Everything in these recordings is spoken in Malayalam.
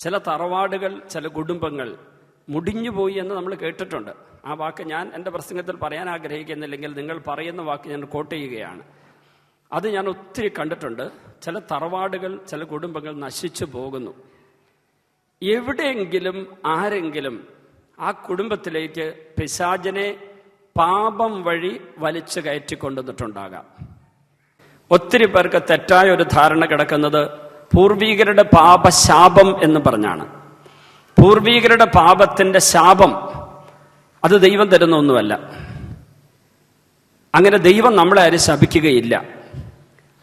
ചില തറവാടുകൾ ചില കുടുംബങ്ങൾ മുടിഞ്ഞുപോയി എന്ന് നമ്മൾ കേട്ടിട്ടുണ്ട്. ആ വാക്ക് ഞാൻ എന്റെ പ്രസംഗത്തിൽ പറയാൻ ആഗ്രഹിക്കുന്നില്ലെങ്കിൽ നിങ്ങൾ പറയുന്ന വാക്ക് ഞാൻ കോട്ട് ചെയ്യുകയാണ്. അത് ഞാൻ ഒത്തിരി കണ്ടിട്ടുണ്ട്. ചില തറവാടുകൾ ചില കുടുംബങ്ങൾ നശിച്ചു പോകുന്നു. എവിടെയെങ്കിലും ആരെങ്കിലും ആ കുടുംബത്തിലേക്ക് പിശാചനെ പാപം വഴി വലിച്ചു കയറ്റി കൊണ്ടുവന്നിട്ടുണ്ടാകാം ഒത്തിരി പേർക്ക് തെറ്റായ ഒരു ധാരണ കിടക്കുന്നത് പൂർവീകരുടെ പാപശാപം എന്ന് പറഞ്ഞാണ്. പൂർവീകരുടെ പാപത്തിന്റെ ശാപം അത് ദൈവം തരുന്ന ഒന്നുമല്ല. അങ്ങനെ ദൈവം നമ്മളെ ആരും ശപിക്കുകയില്ല.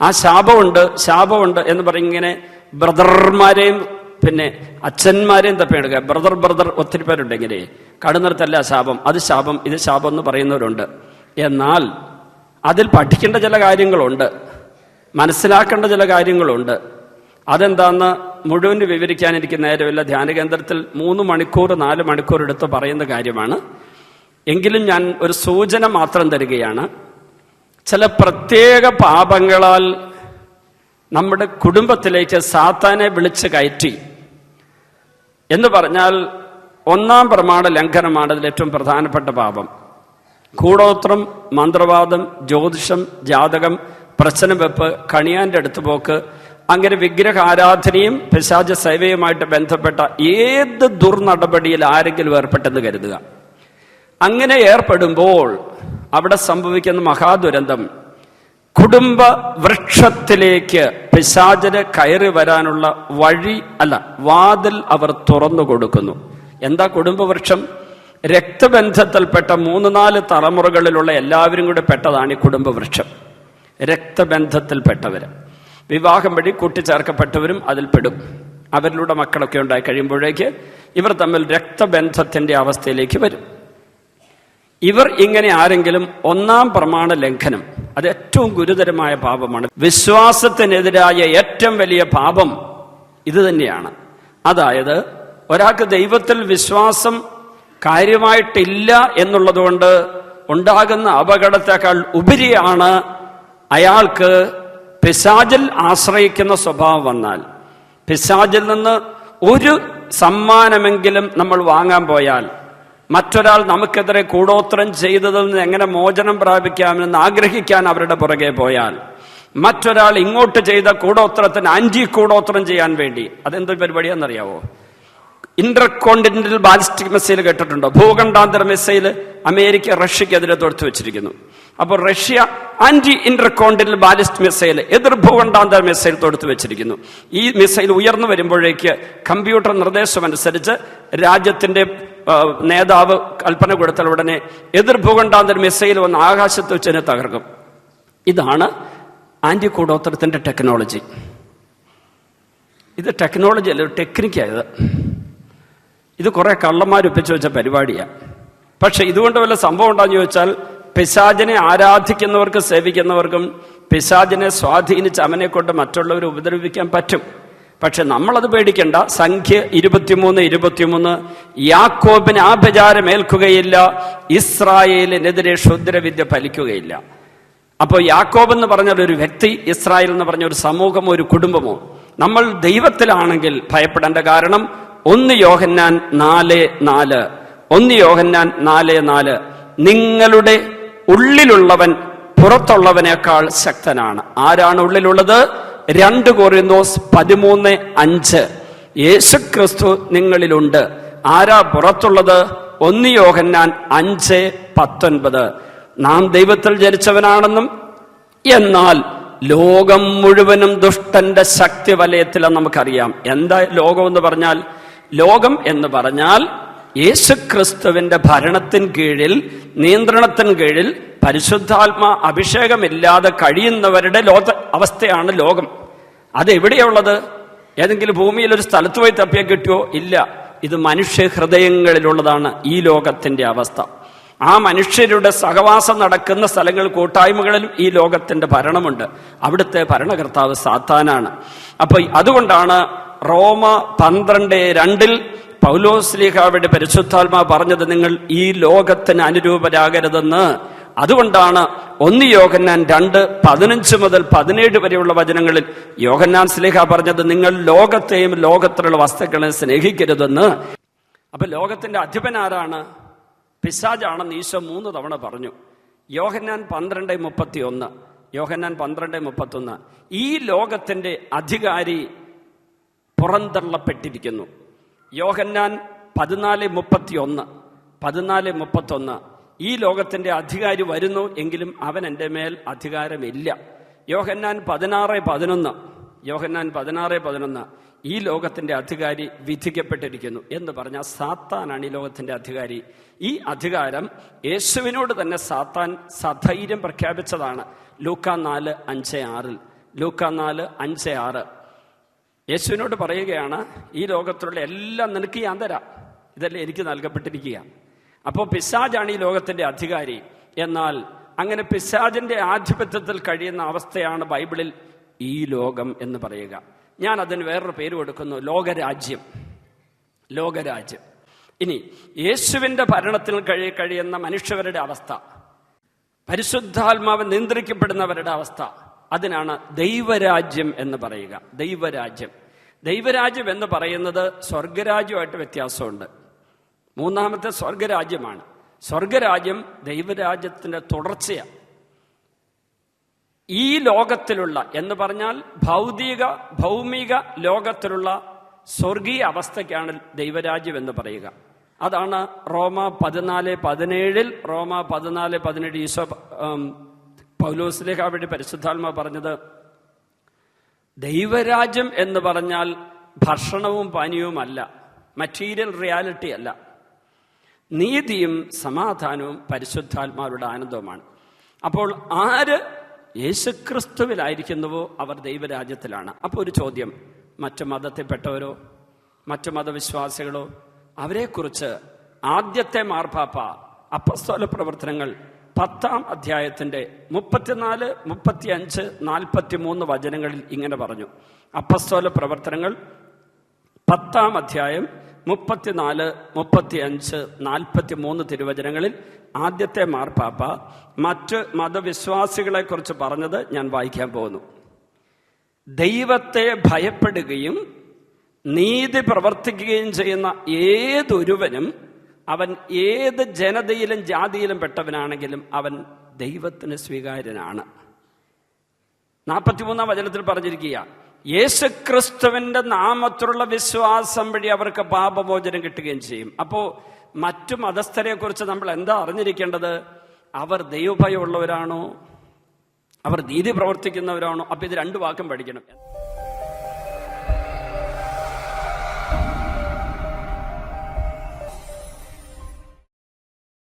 ആ ശാപമുണ്ട് ശാപമുണ്ട് എന്ന് പറഞ്ഞ് ഇങ്ങനെ ബ്രദർമാരെയും പിന്നെ അച്ഛന്മാരെയും തപ്പിയെടുക്കുക. ബ്രദർ ബ്രദർ ഒത്തിരി പേരുണ്ട് ഇങ്ങനെ. കടുന്നിടത്തല്ല ശാപം അത് ശാപം ഇത് ശാപം എന്ന് പറയുന്നവരുണ്ട്. എന്നാൽ അതിൽ പഠിക്കേണ്ട ചില കാര്യങ്ങളുണ്ട്. മനസ്സിലാക്കേണ്ട ചില കാര്യങ്ങളുണ്ട്. അതെന്താന്ന് മുഴുവൻ വിവരിക്കാൻ എനിക്ക് നേരമില്ല ധ്യാനകേന്ദ്രത്തിൽ മൂന്ന് മണിക്കൂർ നാല് മണിക്കൂർ എടുത്ത് പറയുന്ന കാര്യമാണ്. എങ്കിലും ഞാൻ ഒരു സൂചന മാത്രം തരികയാണ്. ചില പ്രത്യേക പാപങ്ങളാൽ നമ്മുടെ കുടുംബത്തിലേക്ക് സാത്താനെ വിളിച്ച് കയറ്റി എന്ന് പറഞ്ഞാൽ ഒന്നാം പ്രമാണ ലംഘനമാണ് അതിൽ ഏറ്റവും പ്രധാനപ്പെട്ട പാപം. കൂടോത്രം മന്ത്രവാദം ജ്യോതിഷം ജാതകം പ്രശ്നവെപ്പ് കണിയാന്റെ അടുത്ത് പോക്ക് അങ്ങനെ വിഗ്രഹ ആരാധനയും പിശാച സേവയുമായിട്ട് ബന്ധപ്പെട്ട ഏത് ദുർനടപടിയിൽ ആരെങ്കിലും ഏർപ്പെട്ടെന്ന് കരുതുക. അങ്ങനെ ഏർപ്പെടുമ്പോൾ അവിടെ സംഭവിക്കുന്ന മഹാദുരന്തം കുടുംബ വൃക്ഷത്തിലേക്ക് പിശാചന് കയറി വരാനുള്ള വഴി അല്ല വാതിൽ അവർ തുറന്നു കൊടുക്കുന്നു. എന്താ കുടുംബവൃക്ഷം രക്തബന്ധത്തിൽപ്പെട്ട മൂന്ന് നാല് തലമുറകളിലുള്ള എല്ലാവരും കൂടെ പെട്ടതാണ് ഈ കുടുംബവൃക്ഷം രക്തബന്ധത്തിൽപ്പെട്ടവർ വിവാഹം വഴി കൂട്ടിച്ചേർക്കപ്പെട്ടവരും അതിൽ പെടും അവരിലൂടെ മക്കളൊക്കെ ഉണ്ടായി കഴിയുമ്പോഴേക്ക് ഇവർ തമ്മിൽ രക്തബന്ധത്തിന്റെ അവസ്ഥയിലേക്ക് വരും. ഇവർ ഇങ്ങനെ ആരെങ്കിലും ഒന്നാം പ്രമാണ ലംഘനം അത് ഏറ്റവും ഗുരുതരമായ പാപമാണ്. വിശ്വാസത്തിനെതിരായ ഏറ്റവും വലിയ പാപം ഇത് തന്നെയാണ്. അതായത് ഒരാൾക്ക് ദൈവത്തിൽ വിശ്വാസം കാര്യമായിട്ടില്ല എന്നുള്ളതുകൊണ്ട് ഉണ്ടാകുന്ന അപകടത്തെക്കാൾ ഉപരിയാണ് അയാൾക്ക് പിശാചിൽ ആശ്രയിക്കുന്ന സ്വഭാവം വന്നാൽ പിശാചിൽ നിന്ന് ഒരു സമ്മാനമെങ്കിലും നമ്മൾ വാങ്ങാൻ പോയാൽ മറ്റൊരാൾ നമുക്കെതിരെ കൂടോത്രം ചെയ്തതിൽ നിന്ന് എങ്ങനെ മോചനം പ്രാപിക്കാമെന്ന് ആഗ്രഹിക്കാൻ അവരുടെ പുറകെ പോയാൽ മറ്റൊരാൾ ഇങ്ങോട്ട് ചെയ്ത കൂടോത്രത്തിന് ആന്റി കൂടോത്രം ചെയ്യാൻ വേണ്ടി അതെന്തൊരു പരിപാടിയാണെന്നറിയാവോ? ഇന്റർ കോണ്ടിനെന്റൽ ബാലിസ്റ്റിക് മിസൈൽ കേട്ടിട്ടുണ്ടോ? ഭൂഖണ്ഡാന്തര മിസൈൽ അമേരിക്ക റഷ്യക്കെതിരെ തൊടുത്തു വെച്ചിരിക്കുന്നു. അപ്പോൾ Russia anti inter continental ballistic missile എതിർ ഭൂഖണ്ഡാന്തര മിസൈൽ തൊടുത്തു വെച്ചിരിക്കുന്നു. ഈ മിസൈൽ ഉയർന്നു വരുമ്പോഴേക്ക് കമ്പ്യൂട്ടർ നിർദ്ദേശം അനുസരിച്ച് രാജ്യത്തിന്റെ നേതാവ് കൽപ്പന കൊടുത്ത ഉടനെ എതിർ ഭൂഖണ്ഡാന്തര മിസൈൽ വന്ന് ആകാശത്ത് വെച്ചതിനെ തകർക്കും. ഇതാണ് ആന്റി കൂടോത്രത്തിന്റെ ടെക്നോളജി. ഇത് ടെക്നോളജി അല്ല ടെക്നിക്കായത് ഇത് കുറെ കള്ളന്മാർ ഒപ്പിച്ചു വെച്ച പരിപാടിയാണ് പക്ഷെ ഇതുകൊണ്ട് വല്ല സംഭവം ഉണ്ടാന്ന് ചോദിച്ചാൽ പിശാചിനെ ആരാധിക്കുന്നവർക്ക് സേവിക്കുന്നവർക്കും പിശാചിനെ സ്വാധീനിച്ച് അവനെ കൊണ്ട് മറ്റുള്ളവരെ ഉപദ്രവിക്കാൻ പറ്റും. പക്ഷെ നമ്മളത് പേടിക്കണ്ട. സംഖ്യ ഇരുപത്തിമൂന്ന് ഇരുപത്തിമൂന്ന്. യാക്കോബിന് ആഭിചാരം ഏൽക്കുകയില്ല ഇസ്രായേലിനെതിരെ ക്ഷുദ്രവിദ്യ ഫലിക്കുകയില്ല. അപ്പോൾ യാക്കോബ് എന്ന് പറഞ്ഞാൽ ഒരു വ്യക്തി ഇസ്രായേൽ എന്ന് പറഞ്ഞ ഒരു സമൂഹമോ ഒരു കുടുംബമോ. നമ്മൾ ദൈവത്തിലാണെങ്കിൽ ഭയപ്പെടേണ്ട കാരണം ഒന്ന് യോഹന്നാൻ നാല് നാല്. ഒന്ന് യോഹന്നാൻ നാല് നാല്. നിങ്ങളുടെ ഉള്ളിലുള്ളവൻ പുറത്തുള്ളവനേക്കാൾ ശക്തനാണ്. ആരാണ് ഉള്ളിലുള്ളത്? രണ്ട് കൊറിന്തോസ് പതിമൂന്ന് അഞ്ച്. യേശുക്രിസ്തു നിങ്ങളിലുണ്ട്. ആരാ പുറത്തുള്ളത്? ഒന്ന് യോഹന്നാൻ അഞ്ച് പത്തൊൻപത്. നാം ദൈവത്തിൽ ജനിച്ചവനാണെന്നും എന്നാൽ ലോകം മുഴുവനും ദുഷ്ടന്റെ ശക്തി വലയത്തിലെന്ന് നമുക്കറിയാം. എന്താ ലോകം എന്ന് പറഞ്ഞാൽ ലോകം എന്ന് പറഞ്ഞാൽ യേശുക്രിസ്തുവിന്റെ ഭരണത്തിൻ കീഴിൽ നിയന്ത്രണത്തിന് കീഴിൽ പരിശുദ്ധാത്മ അഭിഷേകമില്ലാതെ കഴിയുന്നവരുടെ ലോക അവസ്ഥയാണ് ലോകം. അതെവിടെയുള്ളത്? ഏതെങ്കിലും ഭൂമിയിൽ ഒരു സ്ഥലത്ത് പോയി തപ്പിയാൽ കിട്ടുമോ ഇല്ല. ഇത് മനുഷ്യ ഹൃദയങ്ങളിലുള്ളതാണ് ഈ ലോകത്തിന്റെ അവസ്ഥ. ആ മനുഷ്യരുടെ സഹവാസം നടക്കുന്ന സ്ഥലങ്ങൾ കൂട്ടായ്മകളിലും ഈ ലോകത്തിന്റെ ഭരണമുണ്ട്. അവിടുത്തെ ഭരണകർത്താവ് സാത്താനാണ്. അപ്പൊ അതുകൊണ്ടാണ് റോമ പന്ത്രണ്ട് രണ്ടിൽ പൗലോസ്ലിഹാവിടെ പരിശുദ്ധാത്മാ പറഞ്ഞത് നിങ്ങൾ ഈ ലോകത്തിന് അനുരൂപരാകരുതെന്ന്. അതുകൊണ്ടാണ് ഒന്ന് യോഹന്നാൻ രണ്ട് പതിനഞ്ച് മുതൽ പതിനേഴ് വരെയുള്ള വചനങ്ങളിൽ യോഹന്നാൻ സ്ലേഹ പറഞ്ഞത് നിങ്ങൾ ലോകത്തെയും ലോകത്തിലുള്ള വസ്തുക്കളെ സ്നേഹിക്കരുതെന്ന്. അപ്പൊ ലോകത്തിന്റെ അധിപൻ ആരാണ്? പിശാജാണെന്ന് ഈശോ മൂന്ന് തവണ പറഞ്ഞു. യോഹന്നാൻ പന്ത്രണ്ട് മുപ്പത്തി ഒന്ന് യോഹന്നാൻ പന്ത്രണ്ട് മുപ്പത്തി ഒന്ന് ഈ ലോകത്തിന്റെ അധികാരി പുറന്തള്ളപ്പെട്ടിരിക്കുന്നു. യോഹന്നാൻ പതിനാല് മുപ്പത്തി ഒന്ന് പതിനാല് മുപ്പത്തൊന്ന്. ഈ ലോകത്തിന്റെ അധികാരി വരുന്നു എങ്കിലും അവൻ എന്റെ മേൽ അധികാരമില്ല. യോഹന്നാൻ പതിനാറ് പതിനൊന്ന് യോഹന്നാൻ പതിനാറ് പതിനൊന്ന്. ഈ ലോകത്തിന്റെ അധികാരി വിധിക്കപ്പെട്ടിരിക്കുന്നു എന്ന് പറഞ്ഞാൽ സാത്താനാണ് ഈ ലോകത്തിന്റെ അധികാരി. ഈ അധികാരം യേശുവിനോട് തന്നെ സാത്താൻ സധൈര്യം പ്രഖ്യാപിച്ചതാണ്. ലൂക്ക നാല് അഞ്ച് ആറിൽ. ലൂക്ക നാല് അഞ്ച് ആറ്. യേശുവിനോട് പറയുകയാണ് ഈ ലോകത്തിലുള്ള എല്ലാം നിനക്ക് ഞാൻ തരാം. ഇതല്ലേ എനിക്ക് നൽകപ്പെട്ടിരിക്കുക അപ്പോൾ പിശാജാണ് ഈ ലോകത്തിന്റെ അധികാരി. എന്നാൽ അങ്ങനെ പിശാജിന്റെ ആധിപത്യത്തിൽ കഴിയുന്ന അവസ്ഥയാണ് ബൈബിളിൽ ഈ ലോകം എന്ന് പറയുക. ഞാൻ അതിന് വേറൊരു പേര് കൊടുക്കുന്നു ലോകരാജ്യം. ലോകരാജ്യം. ഇനി യേശുവിന്റെ ഭരണത്തിൽ കഴി കഴിയുന്ന മനുഷ്യവരുടെ അവസ്ഥ. പരിശുദ്ധാത്മാവ് നിയന്ത്രിക്കപ്പെടുന്നവരുടെ അവസ്ഥ. അതിനാണ് ദൈവരാജ്യം എന്ന് പറയുക. ദൈവരാജ്യം. ദൈവരാജ്യം എന്ന് പറയുന്നത് സ്വർഗരാജ്യമായിട്ട് വ്യത്യാസമുണ്ട്. മൂന്നാമത്തെ സ്വർഗരാജ്യമാണ്. സ്വർഗരാജ്യം ദൈവരാജ്യത്തിന്റെ തുടർച്ചയാണ് ഈ ലോകത്തിലുള്ള എന്ന് പറഞ്ഞാൽ ഭൗതിക ഭൗമിക ലോകത്തിലുള്ള സ്വർഗീയ അവസ്ഥയ്ക്കാണ് ദൈവരാജ്യം എന്ന് പറയുക. അതാണ് റോമ പതിനാല് പതിനേഴിൽ റോമ പതിനാല് പതിനേഴ് ഈശോ ഉം, പൗലോസിലേക്ക് അവിടെ പരിശുദ്ധാത്മ പറഞ്ഞത് ദൈവരാജ്യം എന്ന് പറഞ്ഞാൽ ഭക്ഷണവും പാനീയവുമല്ല മറ്റീരിയൽ റിയാലിറ്റി അല്ല. നീതിയും സമാധാനവും പരിശുദ്ധാത്മാരുടെ ആനന്ദവുമാണ്. അപ്പോൾ ആര് യേശുക്രിസ്തുവിലായിരിക്കുന്നുവോ അവർ ദൈവരാജ്യത്തിലാണ്? അപ്പോൾ ഒരു ചോദ്യം മറ്റു മതത്തിൽപ്പെട്ടവരോ മറ്റു മതവിശ്വാസികളോ അവരെക്കുറിച്ച് ആദ്യത്തെ മാർപ്പാപ്പ അപ്പസ്തോല പ്രവർത്തനങ്ങൾ പത്താം അധ്യായത്തിന്റെ മുപ്പത്തിനാല് മുപ്പത്തി അഞ്ച് നാൽപ്പത്തി മൂന്ന് വചനങ്ങളിൽ ഇങ്ങനെ പറഞ്ഞു. അപ്പസ്തോല പ്രവർത്തനങ്ങൾ പത്താം അധ്യായം മുപ്പത്തിനാല് മുപ്പത്തി അഞ്ച് നാൽപ്പത്തി മൂന്ന് തിരുവചനങ്ങളിൽ ആദ്യത്തെ മാർപ്പാപ്പ മറ്റ് മതവിശ്വാസികളെ കുറിച്ച് പറഞ്ഞത് ഞാൻ വായിക്കാൻ പോകുന്നു. ദൈവത്തെ ഭയപ്പെടുകയും നീതി പ്രവർത്തിക്കുകയും ചെയ്യുന്ന ഏതൊരുവനും അവൻ ഏത് ജനതയിലും ജാതിയിലും പെട്ടവനാണെങ്കിലും അവൻ ദൈവത്തിന് സ്വീകാര്യനാണ്. നാൽപ്പത്തിമൂന്നാം വചനത്തിൽ പറഞ്ഞിരിക്കുക യേശുക്രിസ്തുവിന്റെ നാമത്തിലുള്ള വിശ്വാസം വഴി അവർക്ക് പാപമോചനം കിട്ടുകയും ചെയ്യും. അപ്പോൾ മറ്റു മതസ്ഥരെ കുറിച്ച് നമ്മൾ എന്താ അറിഞ്ഞിരിക്കേണ്ടത്? അവർ ദൈവഭയമുള്ളവരാണോ? അവർ നീതി പ്രവർത്തിക്കുന്നവരാണോ? അപ്പൊ ഇത് രണ്ടു വാക്കും പഠിക്കണം.